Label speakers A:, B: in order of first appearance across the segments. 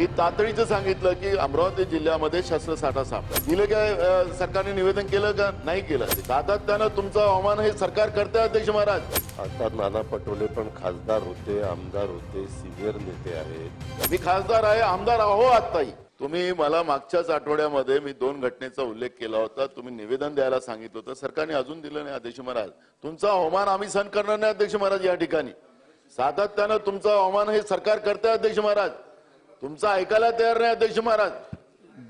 A: मी तातडीचं सांगितलं की अमरावती जिल्ह्यामध्ये शस्त्रसाठा सापडला. दिलं काय सरकारने निवेदन केलं का? नाही केलं. सातत्यानं तुमचं आव्हान हे सरकार करते अध्यक्ष महाराज?
B: आता नाना पटोले पण खासदार होते आमदार होते सिनियर नेते आहेत.
A: मी खासदार आहे आमदार आहो आत्ताही. तुम्ही मला मागच्याच आठवड्यामध्ये मी दोन घटनेचा उल्लेख केला होता. तुम्ही निवेदन द्यायला सांगितलं होतं. सरकारने अजून दिलं नाही अध्यक्ष महाराज. तुमचा अवमान आम्ही सहन करणार नाही अध्यक्ष महाराज या ठिकाणी. सातत्यानं तुमचं अवमान हे सरकार करते अध्यक्ष महाराज. तुमचं ऐकायला तयार नाही अध्यक्ष महाराज.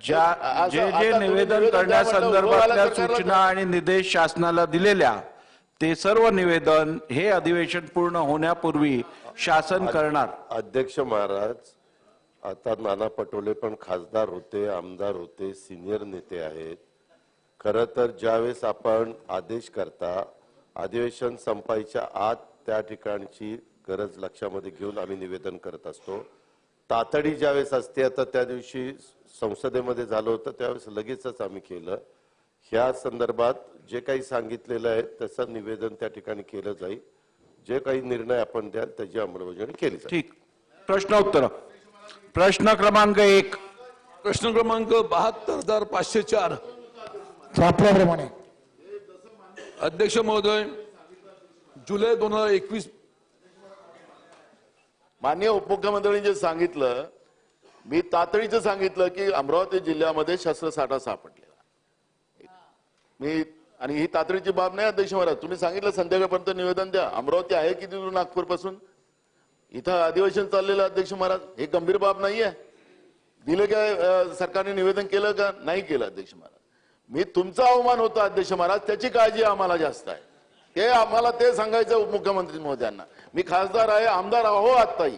C: ज्या जे जे निवेदन करण्यासंदर्भातल्या सूचना आणि निर्देश शासनाला दिलेल्या ते सर्व निवेदन हे अधिवेशन पूर्ण होण्यापूर्वी शासन करणार.
B: अध्यक्ष महाराज आता नाना पटोले पण खासदार होते आमदार होते सिनियर नेते आहेत. खरं तर ज्यावेळेस आपण आदेश करता अधिवेशन संपायच्या आत त्या ठिकाणची गरज लक्षामध्ये घेऊन आम्ही निवेदन करत असतो. तातडी ज्यावेळेस असते आता त्या दिवशी संसदेमध्ये झालं होतं त्यावेळेस लगेचच आम्ही केलं. ह्या संदर्भात जे काही सांगितलेलं आहे तसं निवेदन त्या ठिकाणी केलं जाईल. जे काही निर्णय आपण द्याल त्याची अंमलबजावणी केली जाईल.
C: ठीक. प्रश्न उत्तर. प्रश्न क्रमांक एक.
D: प्रश्न क्रमांक बहात्तर हजार पाचशे चार.
E: आपल्याप्रमाणे.
D: अध्यक्ष महोदय जुलै दोन हजार एकवीस
A: माननीय उपमुख्यमंत्र्यांनी जे सांगितलं मी तातडीचं सांगितलं की अमरावती जिल्ह्यामध्ये शस्त्रसाठा सापडलेला मी आणि ही तातडीची बाब नाही अध्यक्ष महाराज. तुम्ही सांगितलं संध्याकाळपर्यंत निवेदन द्या. अमरावती आहे किती दूर नागपूरपासून इथं अधिवेशन चाललेलं अध्यक्ष महाराज. हे गंभीर बाब नाही आहे. दिलं काय सरकारने निवेदन केलं का? नाही केलं अध्यक्ष महाराज. मी तुमचा अवमान होतो अध्यक्ष महाराज. त्याची काळजी आम्हाला जास्त आहे. ते आम्हाला ते सांगायचं उपमुख्यमंत्री महोदयांना. मी खासदार आहे आमदार आहो आत्ताही.